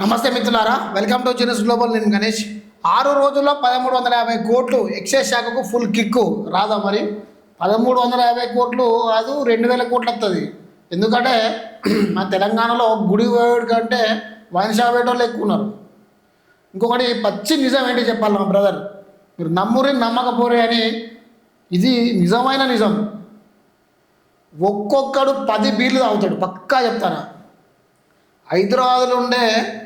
నమస్తే మిత్రులారా welcome to చిన్నస్ global నేను గణేష్. ఆరు రోజుల్లో పదమూడు వందల యాభై కోట్లు ఎక్సైజ్ శాఖకు ఫుల్ కిక్కు. రాదా మరి? పదమూడు వందల యాభై కోట్లు కాదు రెండు వేల కోట్లు వస్తుంది ఎందుకంటే మా తెలంగాణలో గుడి పోయేడు కంటే వైన్ షాప్ వేయటోళ్ళు ఎక్కువ ఉన్నారు. ఇంకొకటి పచ్చి నిజం ఏంటి చెప్పాలి మా బ్రదర్? మీరు నమ్మురి నమ్మకపోరే అని ఇది నిజమైన నిజం. ఒక్కొక్కడు పది బీర్లు తాగుతాడు పక్కా చెప్తారా హైదరాబాద్లో ఉండే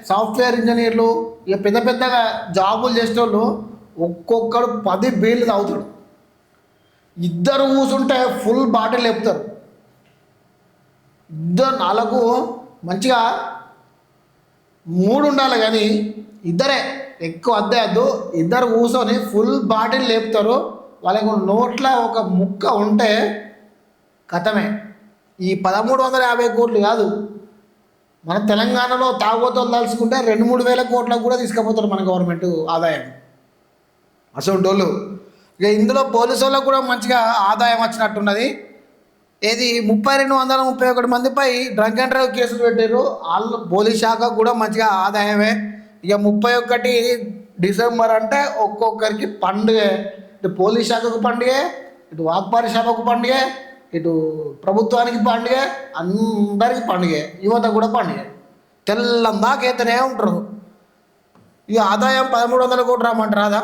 సాఫ్ట్వేర్ ఇంజనీర్లు ఇక పెద్ద పెద్దగా జాబులు చేసేటోళ్ళు ఒక్కొక్కడు పది బీళ్ళు తాగుతాడు. ఇద్దరు కూసుంటే ఫుల్ బాటిల్ లేపుతారు. ఇద్దరు నాలుగు మంచిగా మూడు ఉండాలి కానీ ఇద్దరే ఎక్కువ అద్దే వద్దు. ఇద్దరు కూర్చొని ఫుల్ బాటిల్ లేపుతారు. వాళ్ళకు నోట్ల ఒక ముక్క ఉంటే కథమే. ఈ పదమూడు వందల యాభై కోట్లు కాదు. మన తెలంగాణలో తాగుబోతులు తలుచుకుంటే రెండు మూడు వేల కోట్లకు కూడా తీసుకుపోతారు మన గవర్నమెంట్ ఆదాయం. అసలు ఇక ఇందులో పోలీసు వాళ్ళకు కూడా మంచిగా ఆదాయం వచ్చినట్టున్నది. ఏది ముప్పై రెండు వందల ముప్పై ఒకటి మందిపై డ్రంక్ అండ్ డ్రైవ్ కేసులు పెట్టారు వాళ్ళు పోలీస్ శాఖ కూడా మంచిగా ఆదాయమే. ఇక ముప్పై ఒకటి డిసెంబర్ అంటే ఒక్కొక్కరికి పండుగ. ఇటు పోలీస్ శాఖకు పండుగ ఇటు వాక్పారి శాఖకు పండుగ ఇటు ప్రభుత్వానికి పండుగ అందరికి పండుగ యువత కూడా పండుగ. తెల్లం దాకైతేనే ఉంటారు. ఇక ఆదాయం పదమూడు వందల కోట్లు రామంటారు రాదా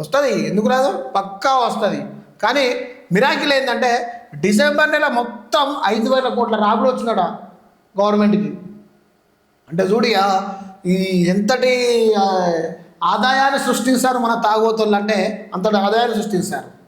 వస్తుంది ఎందుకు రాదు? పక్కా వస్తుంది. కానీ మిరాకిల్ ఏంటంటే డిసెంబర్ నెల మొత్తం ఐదు వేల కోట్ల రాబడి వచ్చినాడా గవర్నమెంట్కి. అంటే చూడియా ఈ ఎంతటి ఆదాయాన్ని సృష్టిస్తారు మన తాగోతులు అంటే అంతటి ఆదాయాన్ని సృష్టిస్తారు